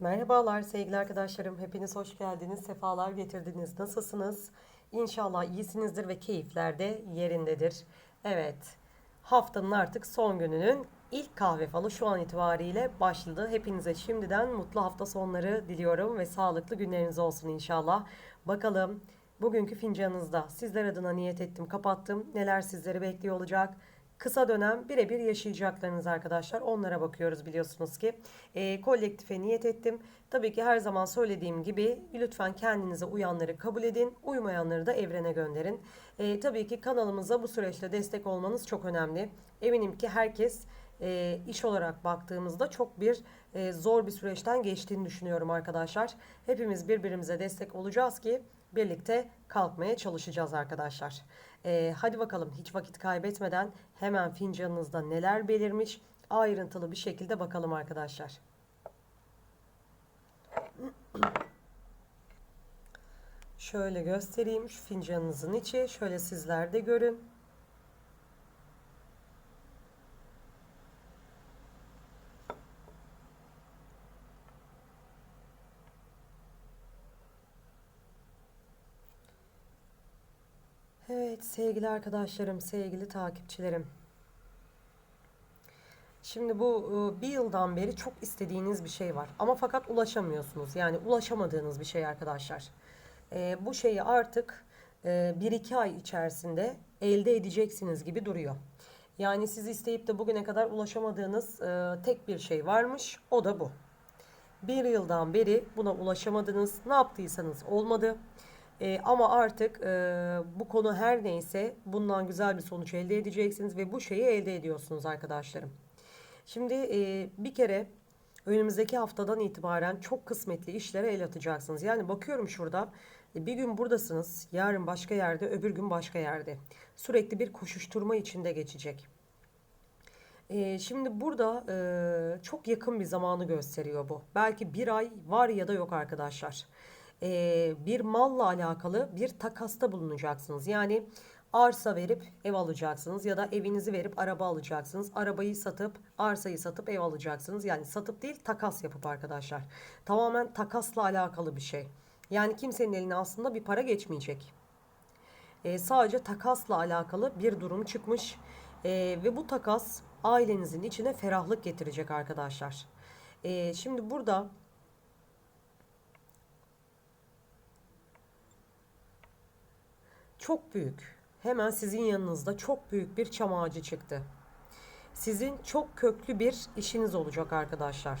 Merhabalar sevgili arkadaşlarım. Hepiniz hoş geldiniz. Sefalar getirdiniz. Nasılsınız? İnşallah iyisinizdir ve keyifler de yerindedir. Evet. Haftanın artık son gününün ilk kahve falı şu an itibariyle başladı. Hepinize şimdiden mutlu hafta sonları diliyorum ve sağlıklı günleriniz olsun inşallah. Bakalım bugünkü fincanınızda sizler adına niyet ettim, kapattım. Neler sizleri bekliyor olacak? Kısa dönem birebir yaşayacaklarınız arkadaşlar. Onlara bakıyoruz biliyorsunuz ki. E, kolektife niyet ettim. Tabii ki her zaman söylediğim gibi lütfen kendinize uyanları kabul edin. Uymayanları da evrene gönderin. E, tabii ki kanalımıza bu süreçte destek olmanız çok önemli. Eminim ki herkes e, iş olarak baktığımızda çok bir e, zor bir süreçten geçtiğini düşünüyorum arkadaşlar. Hepimiz birbirimize destek olacağız ki birlikte kalkmaya çalışacağız arkadaşlar. E, hadi bakalım hiç vakit kaybetmeden hemen fincanınızda neler belirmiş ayrıntılı bir şekilde bakalım arkadaşlar. Şöyle göstereyim şu fincanınızın içi. Şöyle sizler de görün. Evet sevgili arkadaşlarım, sevgili takipçilerim. Şimdi bu e, bir yıldan beri çok istediğiniz bir şey var. Ama fakat ulaşamıyorsunuz. Yani ulaşamadığınız bir şey arkadaşlar. E, bu şeyi artık e, bir iki ay içerisinde elde edeceksiniz gibi duruyor. Yani siz isteyip de bugüne kadar ulaşamadığınız e, tek bir şey varmış. O da bu. Bir yıldan beri buna ulaşamadınız. Ne yaptıysanız olmadı. E, ama artık e, bu konu her neyse bundan güzel bir sonuç elde edeceksiniz ve bu şeyi elde ediyorsunuz arkadaşlarım. Şimdi e, bir kere önümüzdeki haftadan itibaren çok kısmetli işlere el atacaksınız. Yani bakıyorum şurada e, bir gün buradasınız, yarın başka yerde, öbür gün başka yerde. Sürekli bir koşuşturma içinde geçecek. E, şimdi burada e, çok yakın bir zamanı gösteriyor bu. Belki bir ay var ya da yok arkadaşlar. E, bir malla alakalı bir takasta bulunacaksınız. Yani arsa verip ev alacaksınız ya da evinizi verip araba alacaksınız. Arabayı satıp arsayı satıp ev alacaksınız. Yani satıp değil takas yapıp arkadaşlar. Tamamen takasla alakalı bir şey. Yani kimsenin eline aslında bir para geçmeyecek. E, sadece takasla alakalı bir durum çıkmış. E, ve bu takas ailenizin içine ferahlık getirecek arkadaşlar. E, şimdi burada çok büyük hemen sizin yanınızda çok büyük bir çam ağacı çıktı. Sizin çok köklü bir işiniz olacak arkadaşlar.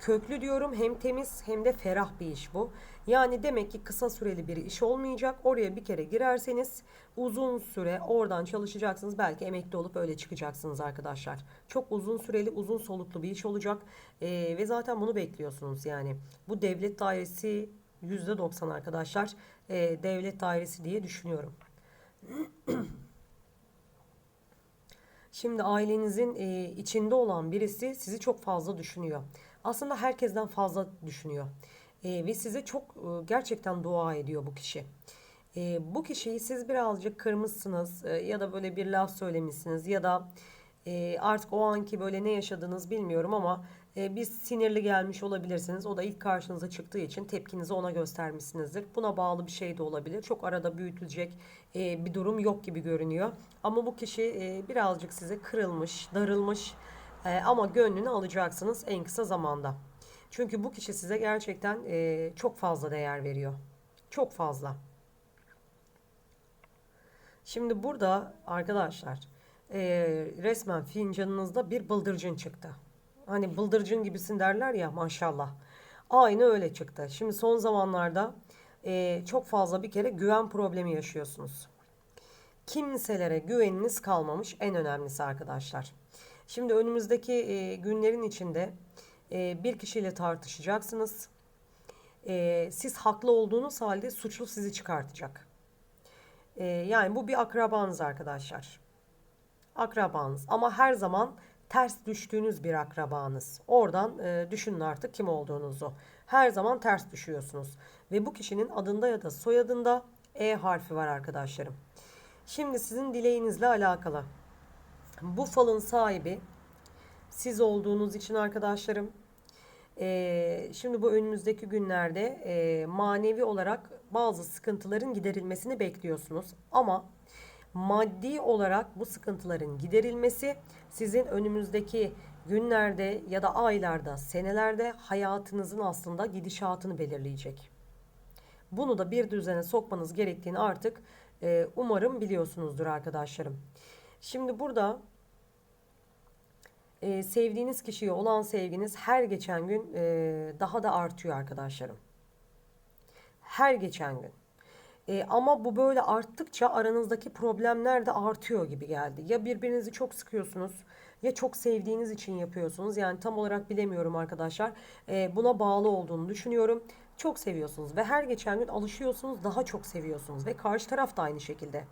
Köklü diyorum hem temiz hem de ferah bir iş bu. Yani demek ki kısa süreli bir iş olmayacak. Oraya bir kere girerseniz uzun süre oradan çalışacaksınız. Belki emekli olup öyle çıkacaksınız arkadaşlar. Çok uzun süreli uzun soluklu bir iş olacak. Ee, ve zaten bunu bekliyorsunuz yani. Bu devlet dairesi %90 arkadaşlar. Ee, devlet dairesi diye düşünüyorum. Şimdi ailenizin e, içinde olan birisi sizi çok fazla düşünüyor. Aslında herkesten fazla düşünüyor. E, ve size çok e, gerçekten dua ediyor bu kişi. E, bu kişiyi siz birazcık kırmışsınız e, ya da böyle bir laf söylemişsiniz ya da e, artık o anki böyle ne yaşadınız bilmiyorum ama e, bir sinirli gelmiş olabilirsiniz. O da ilk karşınıza çıktığı için tepkinizi ona göstermişsinizdir. Buna bağlı bir şey de olabilir. Çok arada büyütülecek e, bir durum yok gibi görünüyor. Ama bu kişi e, birazcık size kırılmış, darılmış e, ama gönlünü alacaksınız en kısa zamanda. Çünkü bu kişi size gerçekten çok fazla değer veriyor. Çok fazla. Şimdi burada arkadaşlar resmen fincanınızda bir bıldırcın çıktı. Hani bıldırcın gibisin derler ya maşallah. Aynı öyle çıktı. Şimdi son zamanlarda e, çok fazla bir kere güven problemi yaşıyorsunuz. Kimselere güveniniz kalmamış en önemlisi arkadaşlar. Şimdi önümüzdeki e, günlerin içinde e, bir kişiyle tartışacaksınız. E, siz haklı olduğunuz halde suçlu sizi çıkartacak. E, yani bu bir akrabanız arkadaşlar. Akrabanız ama her zaman ters düştüğünüz bir akrabanız. Oradan e, düşünün artık kim olduğunuzu. Her zaman ters düşüyorsunuz. Ve bu kişinin adında ya da soyadında E harfi var arkadaşlarım. Şimdi sizin dileğinizle alakalı. Bu falın sahibi siz olduğunuz için arkadaşlarım Ee, şimdi bu önümüzdeki günlerde e, manevi olarak bazı sıkıntıların giderilmesini bekliyorsunuz. Ama maddi olarak bu sıkıntıların giderilmesi sizin önümüzdeki günlerde ya da aylarda, senelerde hayatınızın aslında gidişatını belirleyecek. Bunu da bir düzene sokmanız gerektiğini artık e, umarım biliyorsunuzdur arkadaşlarım. Şimdi burada e, sevdiğiniz kişiye olan sevginiz her geçen gün e, daha da artıyor arkadaşlarım. Her geçen gün. E, ama bu böyle arttıkça aranızdaki problemler de artıyor gibi geldi. Ya birbirinizi çok sıkıyorsunuz ya çok sevdiğiniz için yapıyorsunuz. Yani tam olarak bilemiyorum arkadaşlar. E, buna bağlı olduğunu düşünüyorum. Çok seviyorsunuz ve her geçen gün alışıyorsunuz daha çok seviyorsunuz ve karşı taraf da aynı şekilde.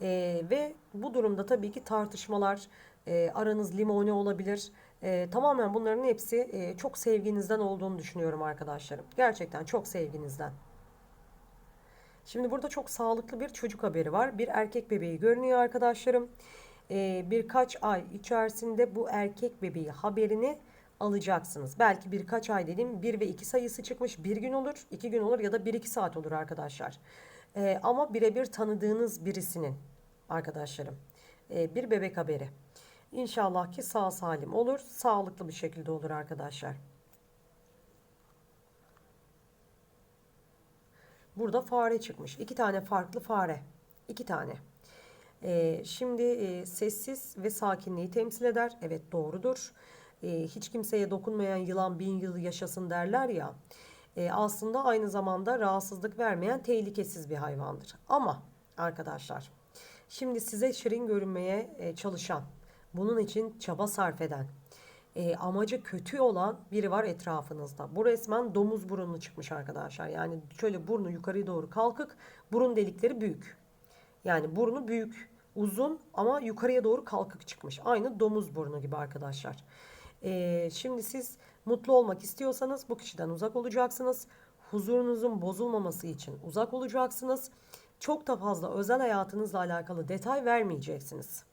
E, ve bu durumda tabii ki tartışmalar, e, aranız limoni olabilir. E, tamamen bunların hepsi e, çok sevginizden olduğunu düşünüyorum arkadaşlarım. Gerçekten çok sevginizden. Şimdi burada çok sağlıklı bir çocuk haberi var. Bir erkek bebeği görünüyor arkadaşlarım. Ee, birkaç ay içerisinde bu erkek bebeği haberini alacaksınız. Belki birkaç ay dediğim 1 ve 2 sayısı çıkmış. Bir gün olur, iki gün olur ya da 1-2 saat olur arkadaşlar. Ee, ama birebir tanıdığınız birisinin arkadaşlarım. Ee, bir bebek haberi. İnşallah ki sağ salim olur. Sağlıklı bir şekilde olur arkadaşlar. Burada fare çıkmış. İki tane farklı fare. İki tane. Ee, şimdi e, sessiz ve sakinliği temsil eder. Evet doğrudur. Ee, hiç kimseye dokunmayan yılan bin yıl yaşasın derler ya. E, aslında aynı zamanda rahatsızlık vermeyen tehlikesiz bir hayvandır. Ama arkadaşlar şimdi size şirin görünmeye e, çalışan, bunun için çaba sarf eden, e, amacı kötü olan biri var etrafınızda. Bu resmen domuz burunlu çıkmış arkadaşlar. Yani şöyle burnu yukarı doğru kalkık, burun delikleri büyük. Yani burnu büyük, uzun ama yukarıya doğru kalkık çıkmış. Aynı domuz burnu gibi arkadaşlar. E, şimdi siz mutlu olmak istiyorsanız bu kişiden uzak olacaksınız. Huzurunuzun bozulmaması için uzak olacaksınız. Çok da fazla özel hayatınızla alakalı detay vermeyeceksiniz.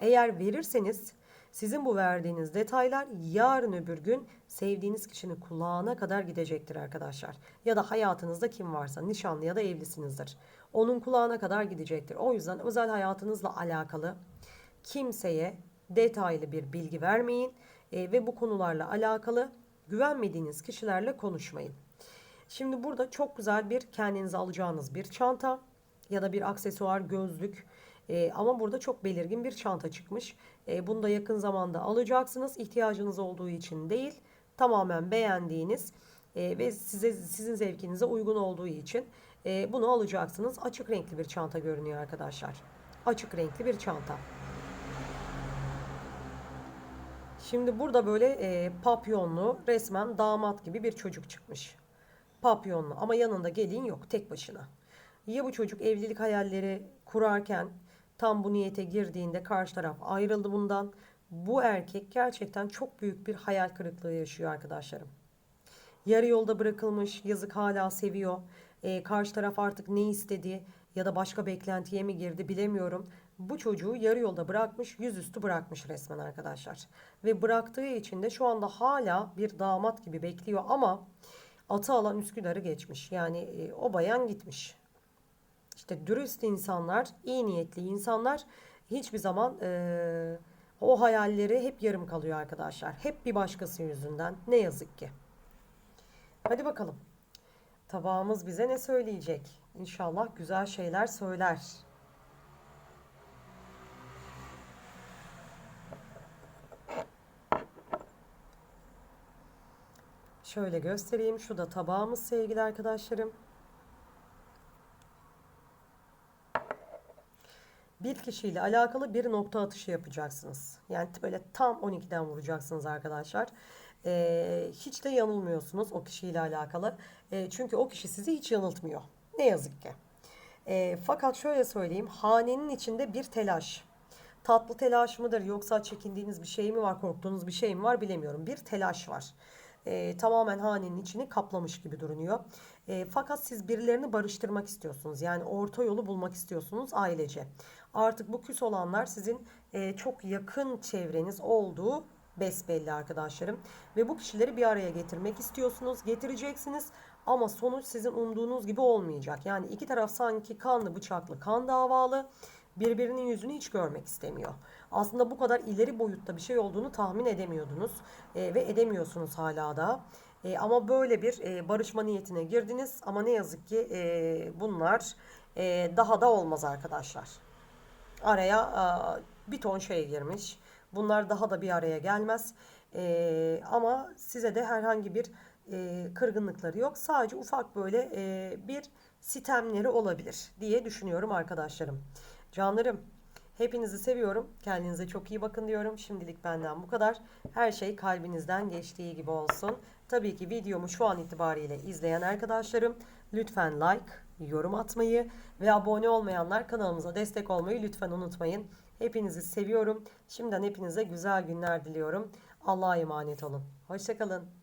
Eğer verirseniz sizin bu verdiğiniz detaylar yarın öbür gün sevdiğiniz kişinin kulağına kadar gidecektir arkadaşlar. Ya da hayatınızda kim varsa nişanlı ya da evlisinizdir. Onun kulağına kadar gidecektir. O yüzden özel hayatınızla alakalı kimseye detaylı bir bilgi vermeyin e, ve bu konularla alakalı güvenmediğiniz kişilerle konuşmayın. Şimdi burada çok güzel bir kendinize alacağınız bir çanta ya da bir aksesuar, gözlük e, ama burada çok belirgin bir çanta çıkmış. E, bunu da yakın zamanda alacaksınız. İhtiyacınız olduğu için değil, tamamen beğendiğiniz e, ve size sizin zevkinize uygun olduğu için e, bunu alacaksınız. Açık renkli bir çanta görünüyor arkadaşlar. Açık renkli bir çanta. Şimdi burada böyle e, papyonlu resmen damat gibi bir çocuk çıkmış. Papyonlu ama yanında gelin yok tek başına. Ya bu çocuk evlilik hayalleri kurarken tam bu niyete girdiğinde karşı taraf ayrıldı bundan. Bu erkek gerçekten çok büyük bir hayal kırıklığı yaşıyor arkadaşlarım. Yarı yolda bırakılmış, yazık hala seviyor. E, karşı taraf artık ne istedi ya da başka beklentiye mi girdi bilemiyorum. Bu çocuğu yarı yolda bırakmış, yüzüstü bırakmış resmen arkadaşlar. Ve bıraktığı için de şu anda hala bir damat gibi bekliyor ama atı alan Üsküdar'ı geçmiş. Yani e, o bayan gitmiş. İşte dürüst insanlar, iyi niyetli insanlar hiçbir zaman e, o hayalleri hep yarım kalıyor arkadaşlar. Hep bir başkası yüzünden. Ne yazık ki. Hadi bakalım. Tabağımız bize ne söyleyecek? İnşallah güzel şeyler söyler. Şöyle göstereyim. Şu da tabağımız sevgili arkadaşlarım. Bir kişiyle alakalı bir nokta atışı yapacaksınız. Yani böyle tam 12'den vuracaksınız arkadaşlar. Ee, hiç de yanılmıyorsunuz o kişiyle alakalı. Ee, çünkü o kişi sizi hiç yanıltmıyor. Ne yazık ki. Ee, fakat şöyle söyleyeyim. Hanenin içinde bir telaş. Tatlı telaş mıdır yoksa çekindiğiniz bir şey mi var, korktuğunuz bir şey mi var bilemiyorum. Bir telaş var e, tamamen hanenin içini kaplamış gibi durunuyor. E, fakat siz birilerini barıştırmak istiyorsunuz. Yani orta yolu bulmak istiyorsunuz ailece. Artık bu küs olanlar sizin e, çok yakın çevreniz olduğu besbelli arkadaşlarım. Ve bu kişileri bir araya getirmek istiyorsunuz. Getireceksiniz ama sonuç sizin umduğunuz gibi olmayacak. Yani iki taraf sanki kanlı bıçaklı kan davalı birbirinin yüzünü hiç görmek istemiyor. Aslında bu kadar ileri boyutta bir şey olduğunu tahmin edemiyordunuz E, ve edemiyorsunuz hala da. E, ama böyle bir e, barışma niyetine girdiniz ama ne yazık ki e, bunlar e, daha da olmaz arkadaşlar. Araya bir ton şey girmiş. Bunlar daha da bir araya gelmez. Ee, ama size de herhangi bir e, kırgınlıkları yok. Sadece ufak böyle e, bir sitemleri olabilir diye düşünüyorum arkadaşlarım. Canlarım, hepinizi seviyorum. Kendinize çok iyi bakın diyorum. Şimdilik benden bu kadar. Her şey kalbinizden geçtiği gibi olsun. Tabii ki videomu şu an itibariyle izleyen arkadaşlarım lütfen like, yorum atmayı ve abone olmayanlar kanalımıza destek olmayı lütfen unutmayın. Hepinizi seviyorum. Şimdiden hepinize güzel günler diliyorum. Allah'a emanet olun. Hoşçakalın.